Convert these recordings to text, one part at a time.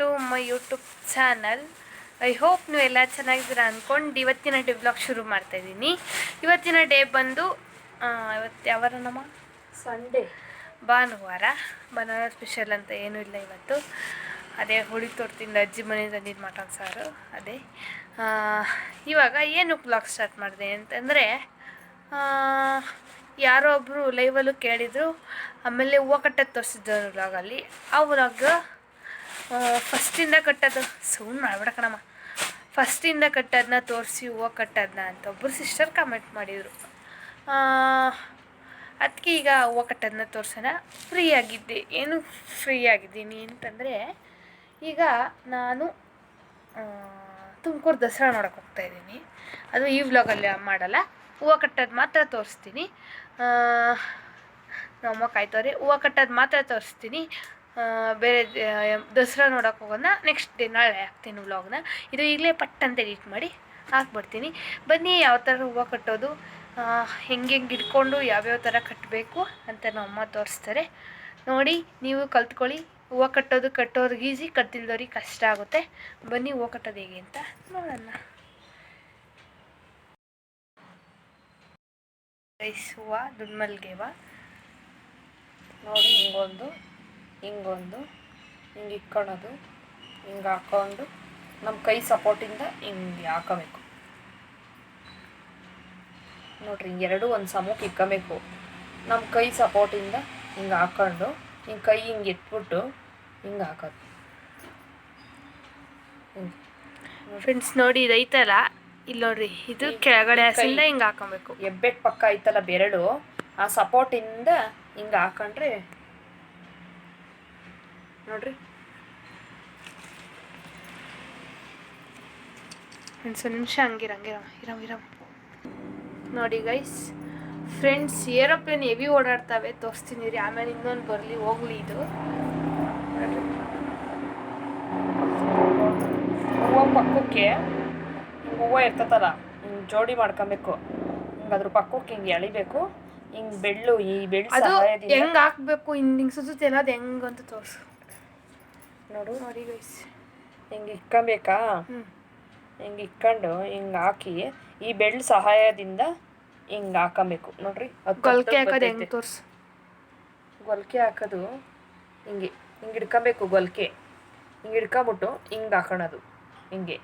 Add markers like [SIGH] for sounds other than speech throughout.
To my YouTube channel. I hope ನೀವು ಎಲ್ಲ ಚೆನ್ನಾಗಿದ್ದೀರಾ ಅಂದ್ಕೊಂಡು ಇವತ್ತಿನ ಡೇ ಬ್ಲಾಗ್ ಶುರು ಮಾಡ್ತಾ ಇದ್ದೀನಿ. ಇವತ್ತಿನ ಡೇ ಬಂದು ಇವತ್ತು ಯಾವಾರ ನಮ್ಮ? ಸಂಡೇ ಭಾನುವಾರ. ಭಾನುವಾರ ಸ್ಪೆಷಲ್ ಅಂತ ಏನೂ ಇಲ್ಲ ಇವತ್ತು. ಅದೇ ಹುಳಿ ತೊಡ್ತಿಂದ ಅಜ್ಜಿ ಮನೆಯಿಂದ ನೀರು ಮಟನ್ ಸಾರು ಅದೇ. ಇವಾಗ ಏನು ಬ್ಲಾಗ್ ಸ್ಟಾರ್ಟ್ ಮಾಡಿದೆ ಅಂತಂದರೆ ಯಾರೋ ಒಬ್ಬರು ಲೈವಲ್ಲೂ ಕೇಳಿದರು ಆಮೇಲೆ ಹೂವು ಕಟ್ಟೋದು ತೋರಿಸಿದ್ರು ವ್ಲಾಗಲ್ಲಿ ಆ ವ್ಲಾಗ್ ಫಸ್ಟಿಂದ ಕಟ್ಟೋದು. ಸೌಂಡ್ ಮಾಡಬೇಡ ಕಣಮ್ಮ. ಫಸ್ಟಿಂದ ಕಟ್ಟೋದನ್ನ ತೋರಿಸಿ, ಹೂವು ಕಟ್ಟೋದನ್ನ ಅಂತ ಒಬ್ಬರು ಸಿಸ್ಟರ್ ಕಮೆಂಟ್ ಮಾಡಿದರು. ಅದಕ್ಕೆ ಈಗ ಹೂವು ಕಟ್ಟೋದನ್ನ ತೋರಿಸೋಣ. ಫ್ರೀ ಆಗಿದ್ದೆ. ಏನು ಫ್ರೀ ಆಗಿದ್ದೀನಿ ಅಂತಂದರೆ, ಈಗ ನಾನು ತುಮಕೂರು ದಸರಾ ನೋಡೋಕೆ ಹೋಗ್ತಾ ಇದ್ದೀನಿ. ಅದು ಈ ವ್ಲಾಗಲ್ಲಿ ಮಾಡಲ್ಲ. ಹೂವು ಕಟ್ಟೋದು ಮಾತ್ರ ತೋರಿಸ್ತೀನಿ. ನಮ್ಮಮ್ಮ ಕಾಯ್ತವ್ರೆ, ಹೂವು ಕಟ್ಟೋದು ಮಾತ್ರ ತೋರಿಸ್ತೀನಿ. ಬೇರೆ ದಸರಾ ನೋಡೋಕೆ ಹೋಗೋಣ. ನೆಕ್ಸ್ಟ್ ಡೇ ನಾಳೆ ಹಾಕ್ತೀನಿ ವ್ಲಾಗ್ನ ಇದು ಈಗಲೇ ಪಟ್ ಅಂತ ಎಡಿಟ್ ಮಾಡಿ ಹಾಕ್ಬಿಡ್ತೀನಿ. ಬನ್ನಿ, ಯಾವ ಥರ ಹೂವು ಕಟ್ಟೋದು ಹೆಂಗೆ ಹೆಂಗೆ ಇಟ್ಕೊಂಡು ಯಾವ್ಯಾವ ಥರ ಕಟ್ಟಬೇಕು ಅಂತ ನಮ್ಮಮ್ಮ ತೋರಿಸ್ತಾರೆ. ನೋಡಿ, ನೀವು ಕಲ್ತ್ಕೊಳ್ಳಿ. ಹೂವು ಕಟ್ಟೋದು ಕಟ್ಟೋರ್ಗೆ ಈಸಿ, ಕಟ್ಟಿಲ್ದವ್ರಿಗೆ ಕಷ್ಟ ಆಗುತ್ತೆ. ಬನ್ನಿ, ಹೂವು ಕಟ್ಟೋದು ಹೇಗೆ ಅಂತ ನೋಡೋಣ. ರೈಸ್ ಹೂವು, ದುಡ್ಮಲ್ಗೆ ನೋಡಿ, ಹಿಂಗೊಂದು. ಹಿಂಗೊಂದು ಹಿಂಗೆ ಇಟ್ಕೊಳೋದು ಹಿಂಗೆ ಹಾಕೊಂಡು ನಮ್ಮ ಕೈ ಸಪೋರ್ಟಿಂದ ಹಿಂಗೆ ಹಾಕೋಬೇಕು. ನೋಡ್ರಿ ಹಿಂಗೆರಡು ಒಂದು ಸಮಕ್ಕೆ ಇಕ್ಕೋಬೇಕು. ನಮ್ಮ ಕೈ ಸಪೋರ್ಟಿಂದ ಹಿಂಗೆ ಹಾಕೊಂಡು ಹಿಂಗೆ ಕೈ ಹಿಂಗೆ ಎತ್ಬಿಟ್ಟು ಹಿಂಗೆ ಹಾಕೋದು. ಫ್ರೆಂಡ್ಸ್ ನೋಡಿ ಇದೈತಲ್ಲ ಇಲ್ಲಿ ನೋಡ್ರಿ ಇದು ಕೆಳಗಡೆ ಹಸಿಂದ ಹಿಂಗೆ ಹಾಕೊಬೇಕು. ಹೆಬ್ಬೆಟ್ ಪಕ್ಕ ಐತಲ್ಲ ಬೆರಳು ಆ ಸಪೋರ್ಟಿಂದ ಹಿಂಗೆ ಹಾಕೊಂಡ್ರೆ ನೋಡ್ರಿ. ಒಂದು ನಿಮಿಷ ಹಂಗಿರಂಗೆ ಹಂಗಿರ ಇರಮ್ ಇರಮ್ ನೋಡಿ ಗೈಸ್ ಫ್ರೆಂಡ್ಸ್ ಏರೋಪ್ಲೇನ್ ಹೆವಿ ಓಡಾಡ್ತವೆ ತೋರಿಸ್ತೀನಿ ರೀ. ಆಮೇಲೆ ಇನ್ನೊಂದು ಬರಲಿ ಹೋಗ್ಲಿ ಇದು. ಹೂವ ಪಕ್ಕಕ್ಕೆ ಹಿಂಗೆ ಹೂವು ಇರ್ತತಲ್ಲ ಹಿಂಗೆ ಜೋಡಿ ಮಾಡ್ಕೊಬೇಕು. ಹಿಂಗೆ ಅದ್ರ ಪಕ್ಕಕ್ಕೆ ಹಿಂಗೆ ಎಳಿಬೇಕು. ಹಿಂಗೆ ಬೆಳ್ಳು ಈ ಬೆಳ್ಳು ಹೆಂಗೆ ಹಾಕ್ಬೇಕು ಹಿಂಗ್ ಹಿಂಗೆ ಸುತ್ತಲ್ಲ ಅದು ಹೆಂಗಂತ ತೋರಿಸು. ನೋಡು. ನೋಡಿ ಗೈಸ್ ಹಿಂಗೆ ಇಕ್ಕೊಬೇಕಾ ಹಿಂಗೆ ಇಕ್ಕೊಂಡು ಹಿಂಗೆ ಹಾಕಿ ಈ ಬೆಳ್ಳು ಸಹಾಯದಿಂದ ಹಿಂಗೆ ಹಾಕೊಬೇಕು. ನೋಡ್ರಿ ಗೊಲ್ಕೆ ಹಾಕೋದು ಹೆಂಗ್. ತೋರಿಸು? ಗೊಲ್ಕೆ ಹಾಕೋದು ಹಿಂಗೆ ಹಿಂಗೆ ಹಿಡ್ಕೊಬೇಕು ಗೊಲ್ಕೆ. ಹಿಂಗೆ ಹಿಡ್ಕೊಂಬಿಟ್ಟು ಹಿಂಗೆ ಹಾಕೊಳೋದು ಹಿಂಗೆ.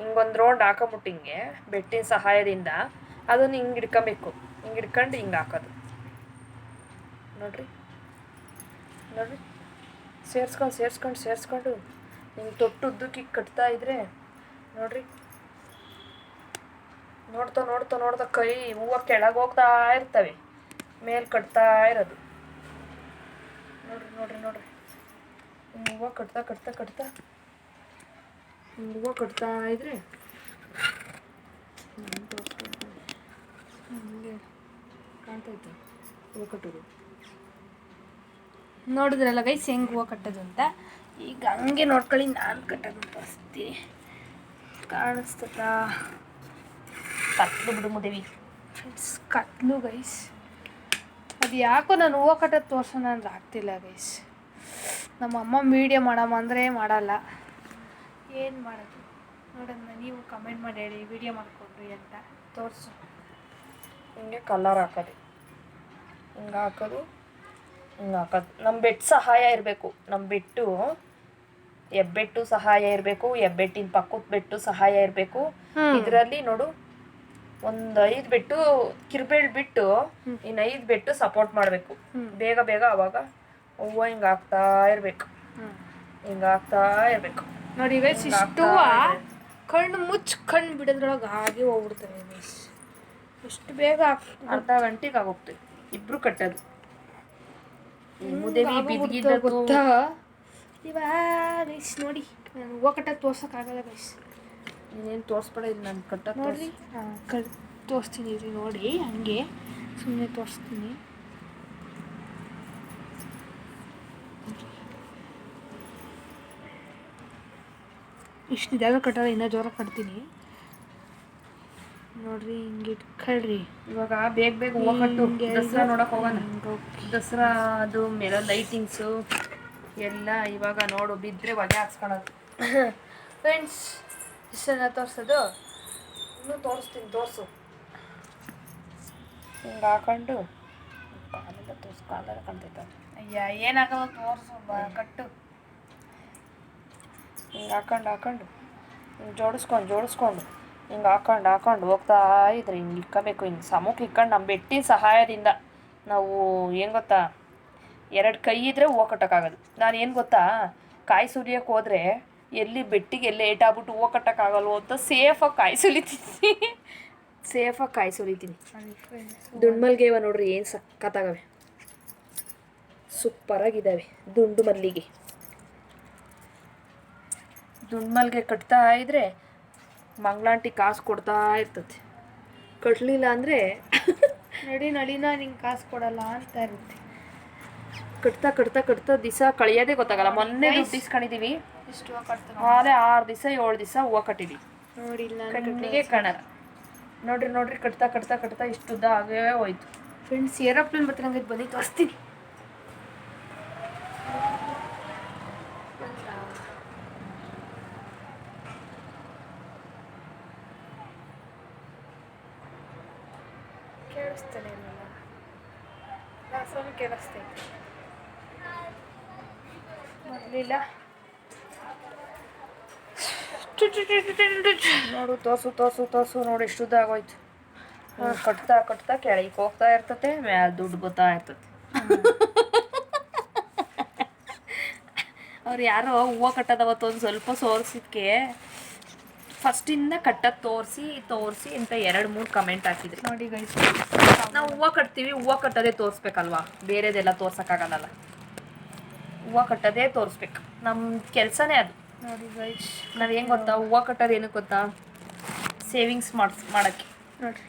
ಹಿಂಗೊಂದು ರೌಂಡ್ ಹಾಕೊಂಬಿಟ್ಟು ಹಿಂಗೆ ಬೆಟ್ಟಿನ ಸಹಾಯದಿಂದ ಅದನ್ನು ಹಿಂಗೆ ಹಿಡ್ಕೊಬೇಕು ಹಿಂಗೆ ಹಿಡ್ಕೊಂಡು ಹಿಂಗೆ ಹಾಕೋದು. ನೋಡ್ರಿ ನೋಡ್ರಿ. ಸೇರ್ಸ್ಕೊಂಡು, ಸೇರಿಸ್ಕೊಂಡು ಸೇರಿಸ್ಕೊಂಡು ಹಿಂಗೆ ತೊಟ್ಟು ಉದ್ದಕ್ಕೆ ಕಟ್ತಾ ಇದ್ರೆ ನೋಡ್ರಿ. ನೋಡ್ತಾ ನೋಡ್ತಾ ನೋಡ್ತಾ ಕೈ ಹೂವು ಕೆಳಗೆ ಹೋಗ್ತಾ ಇರ್ತವೆ, ಮೇಲೆ ಕಟ್ತಾ ಇರೋದು. ನೋಡ್ರಿ ನೋಡ್ರಿ ನೋಡ್ರಿ. ಹೂವು ಕಟ್ತಾ ಕಟ್ತಾ ಕಟ್ತಾ ಹೂವು ಕಟ್ತಾ ಇದ್ರೆ ಕಾಣ್ತೈತೆ ಹೂವು ಕಟ್ಟೋದು. ನೋಡಿದ್ರಲ್ಲ ಗೈಸ್ ಹೆಂಗೆ ಹೂವು ಕಟ್ಟೋದು ಅಂತ? ಈಗ ಹಂಗೆ ನೋಡ್ಕೊಳ್ಳಿ ನಾನು ಕಟ್ಟೋದು ತೋರಿಸ್ತೀನಿ ಕಾಣಿಸ್ತದ? ಕತ್ಲು ಬಿಡು ಮುದೇವಿ. ಫ್ರೆಂಡ್ಸ್ ಕತ್ಲು ಗೈಸ್ ಅದು ಯಾಕೋ ನಾನು ಹೂವು ಕಟ್ಟೋದು ತೋರ್ಸೋಣ ಅಂದ್ರೆ ಆಗ್ತಿಲ್ಲ ಗೈಸ್ ನಮ್ಮ ಅಮ್ಮ ವೀಡಿಯೋ ಮಾಡಮ್ಮ ಅಂದರೆ ಮಾಡಲ್ಲ. ಏನು ಮಾಡೋದು? ನೋಡೋಣ ನೀವು ಕಮೆಂಟ್ ಮಾಡಿ ಹೇಳಿ ವೀಡಿಯೋ ಮಾಡಿಕೊಂಡ್ರಿ ಅಂತ. ತೋರಿಸು. ಹಿಂಗೆ ಕಲರ್ ಹಾಕೋದು. ಹಿಂಗೆ ಹಾಕೋದು. ಹಿಂಗೆ ಹಾಕೋದು ನಮ್ಮ ಬೆಟ್ಟು ಸಹಾಯ ಇರಬೇಕು. ನಮ್ಮ ಬೆಟ್ಟು ಹೆಬ್ಬೆಟ್ಟು ಸಹಾಯ ಇರಬೇಕು ಹೆಬ್ಬೆಟ್ಟಿನ ಪಕ್ಕದ ಬೆಟ್ಟು ಸಹಾಯ ಇರಬೇಕು. ಇದರಲ್ಲಿ ನೋಡು ಒಂದು ಐದು ಬೆಟ್ಟು ಕಿರ್ಬೇಳ್ ಬಿಟ್ಟು ಇನ್ನು ಐದು ಬೆಟ್ಟು ಸಪೋರ್ಟ್ ಮಾಡಬೇಕು. ಬೇಗ ಬೇಗ ಅವಾಗ ಹೂವ ಹಿಂಗೆ ಆಗ್ತಾ ಇರಬೇಕು. ಹ್ಞೂ ಆಗ್ತಾ ಇರ್ಬೇಕು. ನೋಡಿ ಗೈಸ್ ಇಷ್ಟು ಕಣ್ಣು ಮುಚ್ಚ ಕಣ್ಣು ಬಿಡೋದ್ರೊಳಗೆ ಹಾಗೆ ಹೋಗ್ಬಿಡ್ತವೆ ಗೈಸ್ ಎಷ್ಟು ಬೇಗ ಅರ್ಧ ಗಂಟೆಗೆ ಆಗೋಗ್ತದೆ. ಇಬ್ರು ಕಟ್ಟೋದು. ಮುದೇವಿ ಬಿದ್ದಿದ್ದ ಗೊತ್ತಾ? ಇವಾಗ ಗೈಸ್ ನೋಡಿ ನಾನು ಒಕಟ ಕಟ್ಟಕ್ಕೆ ತೋರ್ಸೋಕ್ಕಾಗಲ್ಲ ಗೈಸ್ ನೀನೇನು ತೋರಿಸ್ಬೇಡ ಇದು ನಾನು ಕಟ್ಟ ನೋಡ್ರಿ ಕಟ್ ತೋರಿಸ್ತೀನಿ ರೀ ನೋಡಿ ಹಂಗೆ. ಸುಮ್ಮನೆ ತೋರಿಸ್ತೀನಿ. ಇಷ್ಟು ನಿಧಾನ ಕಟ್ಟಲ್ಲ ಇನ್ನೂ ಜೋರ ಕಟ್ತೀನಿ. ನೋಡ್ರಿ ಹಿಂಗೆ ಇಟ್ಕೊಳ್ರಿ ಇವಾಗ ಬೇಗ ಬೇಗ ಹೋಗಟ್ಟು ದಸರಾ ನೋಡಕ್ ಹೋಗೋಣ. ದಸರಾ ಅದು ಮೇಲೆ ಲೈಟಿಂಗ್ಸು ಎಲ್ಲ ಇವಾಗ ನೋಡು ಬಿದ್ದರೆ ಹೊಗೆ ಹಾಕ್ಸ್ಕೊಳೋದು. [LAUGHS] ಫ್ರೆಂಡ್ಸ್ ಇಷ್ಟನ್ನ ತೋರಿಸೋದು? ಇನ್ನೂ ತೋರಿಸ್ತೀನಿ ತೋರಿಸು. ಹಿಂಗೆ ಹಾಕೊಂಡು ಕಾಲೆಲ್ಲ ತೋರಿಸು ಕಾಲೆಲ್ಲ ಕಾಣ್ತೈತೆ. ಅಯ್ಯ ಏನಾಗಲ್ಲ ತೋರಿಸು ಕಟ್ಟು. ಹಿಂಗೆ ಹಾಕೊಂಡು ಹಾಕೊಂಡು ಹಿಂಗೆ ಜೋಡಿಸ್ಕೊಂಡು ಜೋಡಿಸ್ಕೊಂಡು. ಹಿಂಗೆ ಹಾಕೊಂಡು ಹಾಕೊಂಡು ಹೋಗ್ತಾ ಇದ್ರೆ ಹಿಂಗೆ ಇಕ್ಕಬೇಕು. ಹಿಂಗೆ ಸಮಕ್ಕೆ ಇಕ್ಕೊಂಡು ನಮ್ಮ ಬೆಟ್ಟಿನ ಸಹಾಯದಿಂದ ನಾವು ಏನು ಗೊತ್ತಾ? ಎರಡು ಕೈ ಇದ್ರೆ ಹೂವು ಕಟ್ಟೋಕ್ಕಾಗೋದು ನಾನು ಏನು ಗೊತ್ತಾ? ಕಾಯಿ ಸುರಿಯೋಕೆ ಹೋದರೆ ಎಲ್ಲಿ ಬೆಟ್ಟಿಗೆ ಎಲ್ಲಿ ಏಟಾಗ್ಬಿಟ್ಟು ಹೂವು ಕಟ್ಟೋಕ್ಕಾಗಲ್ವೋ ಅಂತ ಸೇಫಾಗಿ ಕಾಯಿ ಸುಲಿತೀನಿ. ಸೇಫಾಗಿ ಕಾಯಿ ಸುಲಿತೀನಿ. ದುಂಡ್ಮಲ್ಗೇವ ನೋಡ್ರಿ ಏನು ಸಕ್ಕತ್ತಾಗವೆ ಸೂಪರಾಗಿದ್ದಾವೆ ದುಂಡು ಮಲ್ಲಿಗೆ ದುಂಡು ಕಟ್ತಾ ಇದ್ರೆ ಮಂಗಳಾಂಟಿ ಕಾಸು ಕೊಡ್ತಾ ಇರ್ತತಿ ಕಟ್ಟಲಿಲ್ಲ ಅಂದರೆ ನಡಿ ನಡಿನ ನಿಂಗೆ ಕಾಸು ಕೊಡಲ್ಲ ಅಂತ ಇರುತ್ತೆ. ಕಟ್ತಾ ಕಟ್ತಾ ಕಟ್ತಾ ದಿವಸ ಕಳಿಯೋದೇ ಗೊತ್ತಾಗಲ್ಲ. ಮೊನ್ನೆ ದುಡ್ಡು ಇಸ್ಕೊಂಡಿದ್ದೀವಿ ಇಷ್ಟು ಅದೇ ಆರು ದಿವಸ ಏಳು ದಿವಸ ಹೂವು ಕಟ್ಟಿದ್ವಿ. ನೋಡಿಲ್ಲ ಕಣ್ಣಿಗೆ ಕಾಣಲ್ಲ. ನೋಡ್ರಿ ನೋಡ್ರಿ ಕಟ್ತಾ ಕಟ್ತಾ ಕಟ್ತಾ ಇಷ್ಟುದ್ದ ಆಗೇ ಹೋಯ್ತು. ಫ್ರೆಂಡ್ಸ್ ಏರೋಪ್ಲೇನ್ ಬರ್ತೀನಿ ಹಂಗೆ ಬನ್ನಿ ತೋರಿಸ್ತೀನಿ ಕೇಳಿಸ್ತಾನೆ ಇಲ್ಲ ಸ್ವಲ್ಪ ಕೇಳಿಸ್ತೈತೆ ಮೊದಲಿಲ್ಲ ನೋಡು, ತೋಸು ತೋಸು ತೋಸು, ನೋಡಿ ಎಷ್ಟು ಉದ್ದಾಗೋಯ್ತು ಕಟ್ತಾ ಕಟ್ತಾ ಕೆಳಗೆ ಹೋಗ್ತಾ ಇರ್ತತೆ, ಮ್ಯಾಲ ದುಡ್ಡು ಗೊತ್ತಾ ಇರ್ತತೆ. ಅವ್ರು ಯಾರೋ ಹೂವು ಕಟ್ಟೋದವತ್ತು ಒಂದು ಸ್ವಲ್ಪ ಸೋರ್ಸಿದ್ಕೆ. ಫಸ್ಟಿಂದ ಕಟ್ಟೋದು ತೋರಿಸಿ ತೋರಿಸಿ ಅಂತ ಎರಡು ಮೂರು ಕಮೆಂಟ್ ಹಾಕಿದ್ರು. ನೋಡಿ ಗೈಸ್ ನಾವು ಹೂವು ಕಟ್ತೀವಿ ಹೂವು ಕಟ್ಟೋದೇ ತೋರಿಸ್ಬೇಕಲ್ವಾ? ಬೇರೆದೆಲ್ಲ ತೋರ್ಸೋಕ್ಕಾಗಲ್ಲ ಹೂವು ಕಟ್ಟೋದೇ ತೋರಿಸ್ಬೇಕು. ನಮ್ಮ ಕೆಲಸನೇ ಅದು. ನೋಡಿ ಗೈಸ್ ನಾವು ಹೆಂಗೆ ಗೊತ್ತಾ? ಹೂವು ಕಟ್ಟೋದು ಏನಕ್ಕೆ ಗೊತ್ತಾ? ಸೇವಿಂಗ್ಸ್ ಮಾಡಿಸ್ ಮಾಡೋಕ್ಕೆ. ನೋಡಿರಿ.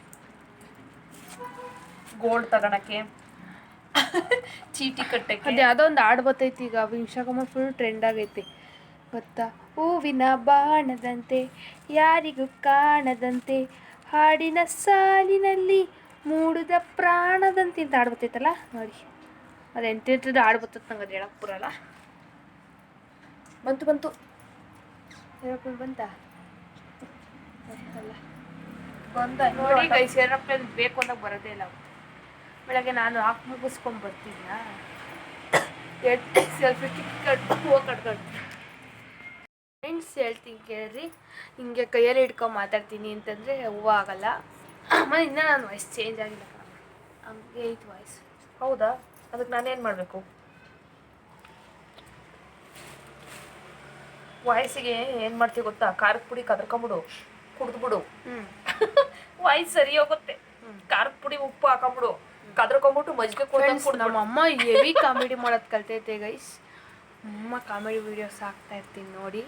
ಗೋಲ್ಡ್ ತಗೊಳಕ್ಕೆ ಚೀಟಿ ಕಟ್ಟಕ್ಕೆ. ಅದು ಯಾವುದೋ ಒಂದು ಹಾಡು ಬರ್ತೈತಿ ಈಗ. ವಿಂಶಾಕಮ್ಮ ಫುಲ್ ಟ್ರೆಂಡ್ ಆಗೈತಿ. ಗೊತ್ತಾ? ಹೂವಿನ ಬಾಣದಂತೆ ಯಾರಿಗೂ ಕಾಣದಂತೆ ಹಾಡಿನ ಸಾಲಿನಲ್ಲಿ ಮೂಡಿದ ಪ್ರಾಣದಂತೆ ಅಂತ ಆಡ್ಬತ್ತೈತಲ್ಲ ನೋಡಿ. ಅದು ಎಂತೆಂಥದ್ದು ಆಡ್ಬತ್ತೈತೆ ನಂಗೆ ಅದು ಹೇಳಕ್ಕೆ ಬರಲ್ಲ. ಬಂತು ಬಂತು. ಏರೋಪ್ಲೇನ್ ಬಂತ? ಅಲ್ಲ ಬಂದ ನೋಡಿ ಗೈಸ್ ಏರೋಪ್ಲೇನ್ ಬೇಕು ಅಂದಾಗ ಬರೋದೇ ಇಲ್ಲ. ಬೆಳಗ್ಗೆ ನಾನು ಹಾಕ್ ಮುಗಿಸ್ಕೊಂಡ್ ಬರ್ತೀನ. ಸೆಲ್ಫಿ ಕಟ್ಟು ಹೂವು ಕಟ್ಕೊಂಡು ಫ್ರೆಂಡ್ಸ್ ಹೇಳ್ತೀನಿ ಕೇಳ್ರಿ. ಹಿಂಗೆ ಕೈಯಲ್ಲಿ ಹಿಡ್ಕೊಂಡು ಮಾತಾಡ್ತೀನಿ ಅಂತಂದರೆ ಹೂವು ಆಗಲ್ಲ. ಆಮೇಲೆ ಇನ್ನೂ ನಾನು ವಾಯ್ಸ್ ಚೇಂಜ್ ಆಗಿಲ್ಲ ಹಂಗೆ ಐತೆ ವಾಯ್ಸ್ ಹೌದಾ? ಅದಕ್ಕೆ ನಾನೇನು ಮಾಡಬೇಕು? ವಾಯ್ಸಿಗೆ ಏನು ಮಾಡ್ತೀವಿ ಗೊತ್ತಾ? ಖಾರದ ಪುಡಿ ಕದ್ರಕೊಂಬಿಡು ಕುಡಿದ್ಬಿಡು. ಹ್ಞೂ ವಾಯ್ಸ್ [LAUGHS] ಸರಿ ಹೋಗುತ್ತೆ. ಖಾರದ ಪುಡಿ ಉಪ್ಪು ಹಾಕೊಂಬಿಡು ಕದ್ರಕೊಂಬಿಟ್ಟು ಮಜ್ಜಿಗೆ ಕುಡ್ದು ನಮ್ಮ ಅಮ್ಮ ಹೆವಿ ಕಾಮಿಡಿ ಮಾಡೋದು ಕಲ್ತೈತೆ ಗೈಸ್ ಅಮ್ಮ ಕಾಮಿಡಿ ವೀಡಿಯೋಸ್ ಆಗ್ತಾ ಇರ್ತೀನಿ ನೋಡಿ.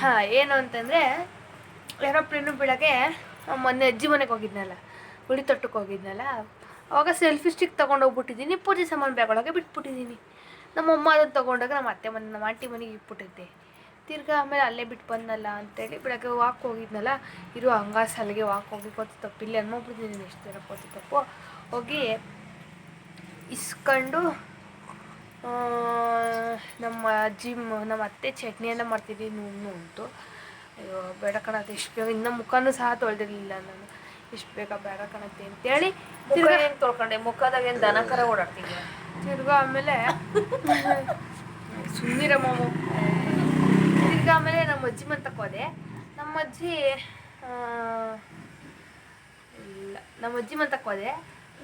ಹಾಂ ಏನು ಅಂತಂದರೆ ಏರೋಪ್ಲೇನು ಬೆಳಗ್ಗೆ ಮೊನ್ನೆ ಅಜ್ಜಿ ಮನೆಗೆ ಹೋಗಿದ್ನಲ್ಲ ಉಳಿ ತೊಟ್ಟಕ್ಕೆ ಹೋಗಿದ್ನಲ್ಲ ಅವಾಗ ಸೆಲ್ಫಿ ಸ್ಟಿಕ್ ತೊಗೊಂಡೋಗ್ಬಿಟ್ಟಿದ್ದೀನಿ ಪೂಜೆ ಸಾಮಾನು ಬ್ಯಾಗ್ ಒಳಗೆ ಬಿಟ್ಬಿಟ್ಟಿದ್ದೀನಿ. ನಮ್ಮ ಅಮ್ಮ ಅದನ್ನು ತೊಗೊಂಡಾಗ ನಮ್ಮ ಅತ್ತೆ ಮನೆ ನಮ್ಮ ಆಂಟಿ ಮನೆಗೆ ಇಟ್ಬಿಟ್ಟಿದ್ದೆ. ತಿರ್ಗಾ ಆಮೇಲೆ ಅಲ್ಲೇ ಬಿಟ್ಟು ಬಂದಲ್ಲ ಅಂತೇಳಿ ಬೆಳಗ್ಗೆ ವಾಕ್ ಹೋಗಿದ್ನಲ್ಲ ಇರೋ ಹಂಗ ಸಲಿಗೆ ವಾಕ್ ಹೋಗಿ ಕೊತ್ತು ತಪ್ಪು ಇಲ್ಲಿ ಎಷ್ಟು ಜನ ಕೊತ್ತು ತಪ್ಪು. ಹೋಗಿ ಇಸ್ಕೊಂಡು ನಮ್ಮ ಅಜ್ಜಿ ನಮ್ಮ ಅತ್ತೆ ಚಟ್ನಿಯನ್ನು ಮಾಡ್ತಿದ್ವಿ ನೂನು ಉಂಟು. ಅಯ್ಯೋ ಬೇಡ ಕಣತ್ತೆ ಎಷ್ಟು ಬೇಗ ಇನ್ನೂ ಮುಖನೂ ಸಹ ತೊಳೆದಿರಲಿಲ್ಲ ನಾನು. ಎಷ್ಟು ಬೇಗ ಬೇಡ ಕಣತ್ತೆ ಅಂತೇಳಿ ತಿರ್ಗಾ ಏನ್ ತೊಳ್ಕೊಂಡೆ? ಮುಖದಾಗ ಏನು ದನ ಕರ ಓಡಾಡ್ತೀನಿ ತಿರ್ಗಾ ಆಮೇಲೆ ಸುಮ್ಮನಿರಮ್ಮ ತಿರ್ಗಾ ಆಮೇಲೆ ನಮ್ಮ ಅಜ್ಜಿ ಮಂತಕ್ಕೆ ಹೋದೆ. ನಮ್ಮ ಅಜ್ಜಿ ಇಲ್ಲ ನಮ್ಮ ಅಜ್ಜಿ ಮಂತಕ್ಕೆ ಹೋದೆ.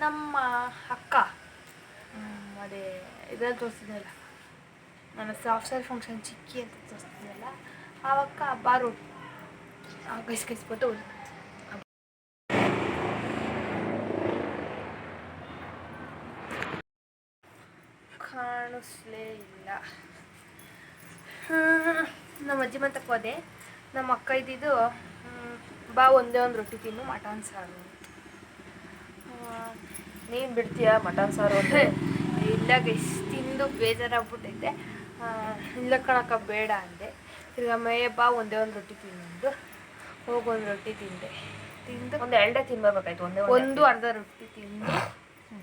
ನಮ್ಮ ಅಕ್ಕ ಅದೇ ಇದ್ರಲ್ಲಿ ತೋರಿಸಿದ್ನಲ್ಲ ನನ್ನ ಸಾಫ್ಟ್ವೇರ್ ಫಂಕ್ಷನ್ ಚಿಕ್ಕಿ ಅಂತ ತೋರಿಸ್ತಿದ್ನಲ್ಲ ಆವಕ್ಕ ಬಾರು ಗೈಸ್ ಗೈಸ್ಬಿಟ್ಟು ಕಾಣಿಸ್ಲೇ ಇಲ್ಲ. ನಮ್ಮ ಅಜ್ಜಿ ಮಂತಕ್ಕೆ ಹೋದೆ. ನಮ್ಮ ಅಕ್ಕ ಇದ್ದಿದ್ದು ಬಾ ಒಂದೇ ಒಂದು ರೊಟ್ಟಿ ತಿನ್ನು, ಮಟನ್ ಸಾರು. ನೀನು ಬಿಡ್ತೀಯಾ ಮಟನ್ ಸಾರು ಅಂದ್ರೆ? ಇಲ್ಲ ಗೈಸ್ ತಿಂದು ಬೇಜಾರಾಗ್ಬಿಟ್ಟೈತೆ. ಇಲ್ಲ ಕಣಕ್ಕ ಬೇಡ ಅಂದೆ. ತಿರ್ಗಾ ಮೇ ಬಾ ಒಂದೇ ಒಂದು ರೊಟ್ಟಿ ತಿನ್ನೊಂದು ಹೋಗಿ ಒಂದು ರೊಟ್ಟಿ ತಿಂದೆ. ತಿಂದು ಒಂದು ಎರಡೇ ತಿನ್ಬರ್ಬೇಕಾಯ್ತು ಒಂದೇ ಒಂದೇ. ಅರ್ಧ ರೊಟ್ಟಿ ತಿಂದು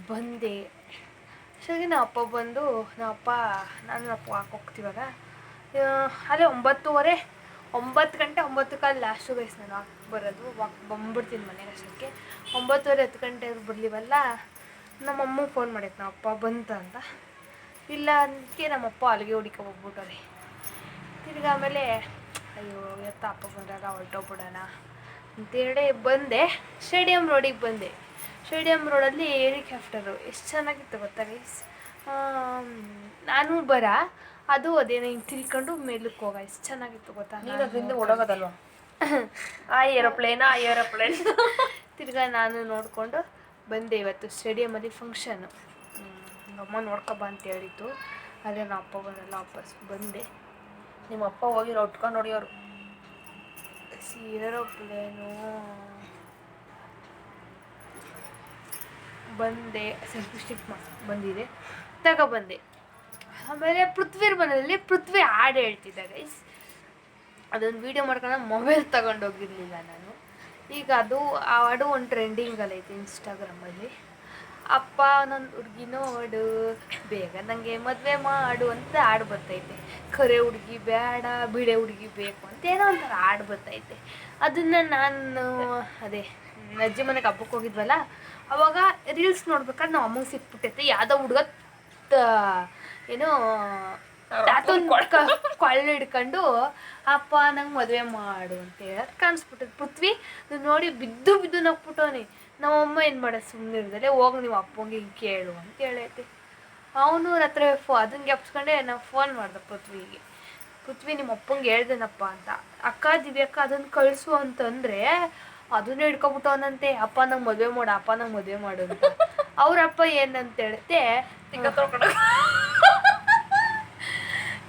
ಬಂದೆ. ಸರಿ ನಮ್ಮ ಅಪ್ಪ ಬಂದು ನಮ್ಮ ಅಪ್ಪ ನಾನು ಅಪ್ಪ ವಾಕ್ ಅದೇ ಒಂಬತ್ತುವರೆ ಒಂಬತ್ತು ಗಂಟೆ ಒಂಬತ್ತು ಕಾಲು ಲಾಸ್ಟು ಗೈಸ್ ನಾನು ವಾಕ್ ಬರೋದು ವಾಕ್ ಬಂದ್ಬಿಡ್ತೀನಿ ಮನೆಗೆ ಅಷ್ಟಕ್ಕೆ. ಒಂಬತ್ತುವರೆ ಹತ್ತು ಗಂಟೆ ಬರ್ಲಿವಲ್ಲ ನಮ್ಮ ಅಮ್ಮಗೆ ಫೋನ್ ಮಾಡೈತೆ ನಮ್ಮ ಅಪ್ಪ ಬಂತ ಅಂತ. ಇಲ್ಲ ಅದಕ್ಕೆ ನಮ್ಮ ಅಪ್ಪ ಅಲ್ಲಿಗೆ ಹುಡುಕ ಹೋಗ್ಬಿಟ್ಟವ್ರಿ ತಿರ್ಗಿ ಆಮೇಲೆ ಅಯ್ಯೋ ಎತ್ತ ಅಪ್ಪ ಬಂದಾಗ ಹೊರಟೋಗ್ಬಿಡೋಣ. ಅಂತೇಳಿ ಬಂದೆ. ಸ್ಟೇಡಿಯಂ ರೋಡಿಗೆ ಬಂದೆ. ಸ್ಟೇಡಿಯಂ ರೋಡಲ್ಲಿ ಹೆಲಿಕಾಪ್ಟರು ಎಷ್ಟು ಚೆನ್ನಾಗಿತ್ತು ಗೊತ್ತಾ ಗೈಸ್ ನಾನು ಬರ ಅದು ಅದೇನೋ ಹಿಂಗೆ ತಿರ್ಕೊಂಡು ಮೇಲಕ್ಕೆ ಹೋಗ ಎಷ್ಟು ಚೆನ್ನಾಗಿತ್ತು ಗೊತ್ತಾ ನೀನು ನಾನು ಅದರಿಂದ ಓಡೋಗೋದಲ್ವ? [LAUGHS] ಆ ಏರೋಪ್ಲೇನ್ ಆ ಏರೋಪ್ಲೇನ್ [LAUGHS] ತಿರ್ಗಾ ನಾನು ನೋಡಿಕೊಂಡು ಬಂದೆ ಇವತ್ತು ಸ್ಟೇಡಿಯಮಲ್ಲಿ ಫಂಕ್ಷನು ನಮ್ಮಮ್ಮ ನೋಡ್ಕೊಬ ಅಂತ ಹೇಳಿತ್ತು ಅದೇ ನಮ್ಮ ಅಪ್ಪ ಬಂದಲ್ಲ ವಾಪಸ್ ಬಂದೆ. ನಿಮ್ಮ ಅಪ್ಪ ಹೋಗಿ ಉಟ್ಕೊಂಡು ಹೊಡಿಯೋರು ಏರೋಪ್ಲೇನು ಬಂದೆ ಸೆಲ್ಫಿ ಸ್ಟಿಕ್ ಬಂದಿದೆ. ತಗೊಬಂದೆ ಆಮೇಲೆ ಪೃಥ್ವಿರ್ ಬಂದಲ್ಲಿ ಪೃಥ್ವಿ ಹಾಡು ಹೇಳ್ತಿದ್ದಾರೆ. ಅದೊಂದು ವೀಡಿಯೋ ಮಾಡ್ಕೊಂಡು ಮೊಬೈಲ್ ತಗೊಂಡೋಗಿರಲಿಲ್ಲ ನಾನು. ಈಗ ಅದು ಹಾಡು ಒಂದು ಟ್ರೆಂಡಿಂಗಲ್ಲೈತೆ ಇನ್ಸ್ಟಾಗ್ರಾಮಲ್ಲಿ ಅಪ್ಪ ನನ್ನ ಹುಡುಗಿ ನೋಡು, ಬೇಗ ನನಗೆ ಮದುವೆ ಮಾಡು ಅಂತ ಹಾಡು ಬರ್ತೈತೆ. ಕರೆ ಹುಡುಗಿ ಬೇಡ ಬಿಡೆ ಹುಡುಗಿ ಬೇಕು ಅಂತ ಏನೋ ಒಂಥರ ಹಾಡು ಬರ್ತೈತೆ. ಅದನ್ನು ನಾನು, ಅದೇ, ಅಜ್ಜಿ ಮನೆಗೆ ಹಬ್ಬಕ್ಕೆ ಹೋಗಿದ್ವಲ್ಲ, ಅವಾಗ ರೀಲ್ಸ್ ನೋಡ್ಬೇಕಾದ್ರೆ ನಾವು ಅಮ್ಮಗೆ ಸಿಕ್ಬಿಟ್ಟೈತೆ. ಯಾವುದೋ ಹುಡುಗ ಏನೋ ತಾತೊಂದು ಕೊಳ್ಳ ಹಿಡ್ಕೊಂಡು ಅಪ್ಪ ನಂಗೆ ಮದುವೆ ಮಾಡು ಅಂತ ಹೇಳೋದು ಕಾಣಿಸ್ಬಿಟ್ಟದ. ಪೃಥ್ವಿ ನೋಡಿ ಬಿದ್ದು ಬಿದ್ದು ನಗ್ಬಿಟ್ಟವನಿ. ನಮ್ಮಮ್ಮ ಏನು ಮಾಡ ಸುಮ್ಮನೆ ಹೋಗಿ ನೀವು ಅಪ್ಪಂಗೆ ಹಿಂಗೆ ಕೇಳು ಅಂತ ಹೇಳೈತೆ. ಅವನು ಹತ್ರ ಫೋ ಅದನ್ನ ಗೆಪ್ಸ್ಕೊಂಡೆ ನಾನು ಫೋನ್ ಮಾಡ್ದೆ ಪೃಥ್ವಿಗೆ. ಪೃಥ್ವಿ ನಿಮ್ಮ ಅಪ್ಪಂಗೆ ಹೇಳ್ದೇನಪ್ಪ ಅಂತ. ಅಕ್ಕ ದಿವ್ಯಕ್ಕ ಅದನ್ನು ಕಳಿಸು ಅಂತಂದ್ರೆ ಅದನ್ನ ಹಿಡ್ಕೊಬಿಟ್ಟವನಂತೆ. ಅಪ್ಪ ನಂಗೆ ಮದುವೆ ಮಾಡು. ಅಪ್ಪ ನಂಗೆ ಮದುವೆ ಮಾಡು ಅಂತ. ಅವ್ರ ಅಪ್ಪ ಏನಂತ ಹೇಳುತ್ತೆ?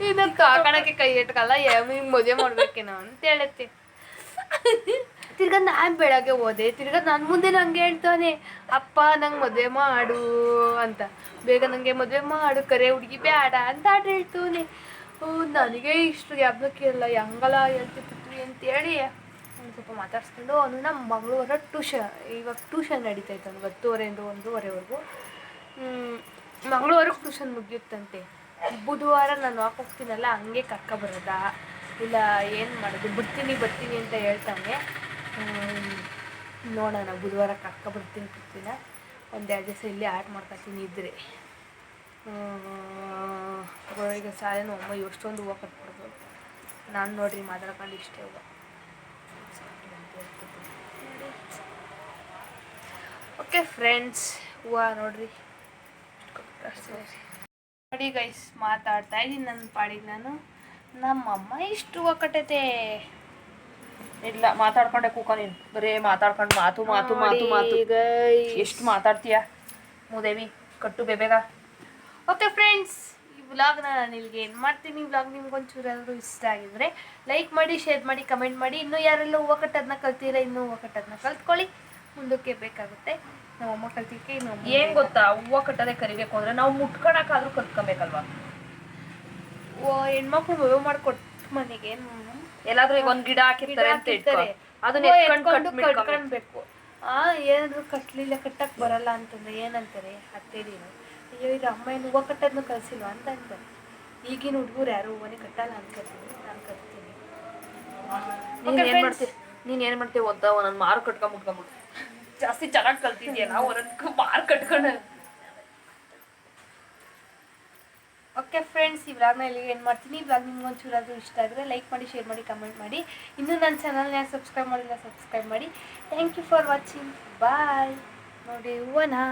ಇದನ್ನ ಕಾಕಣಕ್ಕೆ ಕೈ ಇಟ್ಕಲ್ಲ ಹಿಂಗ್ ಮದುವೆ ಮಾಡ್ಬೇಕೇನೋ ಅಂತ ಹೇಳುತ್ತೆ. ತಿರ್ಗಾ ನಾನು ಬೆಳಗ್ಗೆ ಹೋದೆ, ತಿರ್ಗಾ ನಾನು ಮುಂದೆ ನಂಗೆ ಹೇಳ್ತಾನೆ, ಅಪ್ಪ, ನಂಗೆ ಮದುವೆ ಮಾಡು ಅಂತ. ಬೇಗ ನನಗೆ ಮದುವೆ ಮಾಡು, ಕರೆ ಹುಡುಗಿ ಬೇಡ ಅಂತ ಆಟ ಹೇಳ್ತಾನೆ. ಓ, ನನಗೆ ಇಷ್ಟು ಯಾವ್ದಕ್ಕಿರಲ್ಲ ಹೆಂಗಲ್ಲ ಹೇಳ್ತಿರ್ತೀವಿ ಅಂತೇಳಿ ಒಂದು ಸ್ವಲ್ಪ ಮಾತಾಡ್ಸ್ಕೊಂಡು, ಅವನು ನಮ್ಮ ಮಂಗಳವಾರ ಟ್ಯೂಷನ್ ಇವಾಗ ಟ್ಯೂಷನ್ ನಡೀತಾ ಅವ್ನಿಗೆ ಹತ್ತುವರೆಯಿಂದ ಒಂದೂವರೆವರೆಗೂ. ಮಂಗಳವಾರಕ್ಕೆ ಟ್ಯೂಷನ್ ಮುಗಿಯುತ್ತಂತೆ. ಬುಧವಾರ ನಾನು ವಾಕ್ ಹೋಗ್ತೀನಲ್ಲ ಹಂಗೆ ಕರ್ಕ ಬರೋದಾ? ಇಲ್ಲ ಏನು ಮಾಡೋದು? ಬರ್ತೀನಿ ಬರ್ತೀನಿ ಅಂತ ಹೇಳ್ತಾನೆ. ನೋಡೋಣ ಬುಧವಾರ ಕರ್ಕ ಬರ್ತೀನಿ ಬರ್ತೀನ ಒಂದೆರಡು ದಿವಸ ಇಲ್ಲಿ ಆಟ ಮಾಡ್ಕೊತೀನಿ ಇದ್ರೆ. ಹ್ಮ್, ಈಗ ಸಾಲೇನು ಅಮ್ಮ ಎಷ್ಟೊಂದು ಹೂವು ಕಟ್ಬಿಡ್ಬೋದು ನಾನು ನೋಡ್ರಿ ಮಾತಾಡ್ಕೊಂಡು ಇಷ್ಟೇ ಹೂವು. ಓಕೆ ಫ್ರೆಂಡ್ಸ್ ಹೂವು ನೋಡ್ರಿ. ನೋಡಿ ಗೈಸ್ ಮಾತಾಡ್ತಾ ಇದ್ದೀನಿ ನನ್ನ ಪಾಡಿಗೆ ನಾನು. ನಮ್ಮಮ್ಮ ಇಷ್ಟು ಒಕ್ಕಟತೆ. ಇಲ್ಲ ಮಾತಾಡ್ಕೊಂಡೆ ಕೂಕ ನೀನು. ಬರೇ ಮಾತಾಡ್ಕೊಂಡು ಮಾತು ಮಾತು ಮಾತು ಮಾತು. ಎಷ್ಟು ಮಾತಾಡ್ತೀಯ? ಮೂದೇವಿ ಕಟ್ಟು ಬೇಬೇಗ. ಓಕೆ ಫ್ರೆಂಡ್ಸ್ ಈ ವ್ಲಾಗ್ನ ನಾನು ಇಲ್ಲಿಗೆ ಏನು ಮಾಡ್ತೀನಿ. ವ್ಲಾಗ್ ನಿಮ್ಗೆ ಎಲ್ಲರೂ ಇಷ್ಟ ಆಗಿದ್ರೆ ಲೈಕ್ ಮಾಡಿ ಶೇರ್ ಮಾಡಿ ಕಮೆಂಟ್ ಮಾಡಿ. ಇನ್ನೂ ಯಾರೆಲ್ಲ ಹೂವು ಕಟ್ಟೋದನ್ನ ಕಲ್ತೀರ ಇನ್ನೂ ಹೂವು ಕಟ್ಟೋದನ್ನ ಕಲ್ತ್ಕೊಳ್ಳಿ. ಮುಂದಕ್ಕೆ ಬೇಕಾಗುತ್ತೆ. ನಾವು ಇನ್ನು ಏನ್ ಗೊತ್ತಾ? ಹೂವು ಕಟ್ಟದೆ ಕರಿಬೇಕು ಅಂದ್ರೆ ನಾವು ಮುಟ್ಕೊಳಕಾದ್ರೂ ಕಲ್ತ್ಕೊಬೇಕಲ್ವಾ ಓ ಹೆಣ್ಮಕ್ಳು ಮದುವೆ ಮಾಡ್ಕೊಟ್ ಮನೆಗೆ ಎಲ್ಲಾದ್ರೂ ಈಗ ಒಂದ್ ಗಿಡ ಹಾಕಿರ್ತಾರೆ ಅಂತ ಹೇಳ್ತಾರೆ. ಅದನ್ನ ಕಟ್ಕೊಳ್ಬೇಕು ಆ ಏನಾದ್ರು ಕಟ್ಲಿಲ್ಲ ಕಟ್ಟಕ್ ಬರಲ್ಲ ಅಂತಂದ್ರೆ ಏನಂತಾರೆ? ಅತ್ತೇದಿನು ಅಯ್ಯೋ ಇದು ಅಮ್ಮ ಏನು ಹೂವು ಕಟ್ಟೋದನ್ನ ಕಲ್ಸಿಲ್ವಾ ಅಂತ ಅಂತಾರೆ. ಈಗಿನ ಹುಡುಗರು ಯಾರು ಹೂವನೇ ಕಟ್ಟಲ್ಲ ಅನ್ಕೊತೀನಿ ನಾನು ಕಟ್ತೀನಿ. ನೀನ್ ಏನ್ ಮಾಡ್ತೀವಿ ನೀನ್ ಏನ್ ಮಾಡ್ತೀವಿ ಒದ್ದ ನಾನು ಮಾರು ಕಟ್ಕೊಂಡ್ ಮುಟ್ಕೊಂಡ್ಬಿಟ್ಟು ಜಾಸ್ತಿ ಚೆನ್ನಾಗಿ ಕಲ್ತಿದ್ಯಲ್ಲ ಒಂದೊಂದ್ ಮಾರ್ಕ್ ಕಟ್ಕೊಂಡು. ಓಕೆ ಫ್ರೆಂಡ್ಸ್ ಈ ವ್ಲಾಗ್ನ ಇಲ್ಲಿಗೆ ಏನು ಮಾಡ್ತೀನಿ. ಈ ವ್ಲಾಗ್ ನಿಮ್ಗೆ ಒಂಚೂರಾದರೂ ಇಷ್ಟ ಆದರೆ ಲೈಕ್ ಮಾಡಿ ಶೇರ್ ಮಾಡಿ ಕಮೆಂಟ್ ಮಾಡಿ. ಇನ್ನೂ ನನ್ನ ಚಾನಲ್ನ ಸಬ್ಸ್ಕ್ರೈಬ್ ಮಾಡಿಲ್ಲ ಸಬ್ಸ್ಕ್ರೈಬ್ ಮಾಡಿ. Thank you for watching bye ನೋಡಿ, ಹೂವನಾ?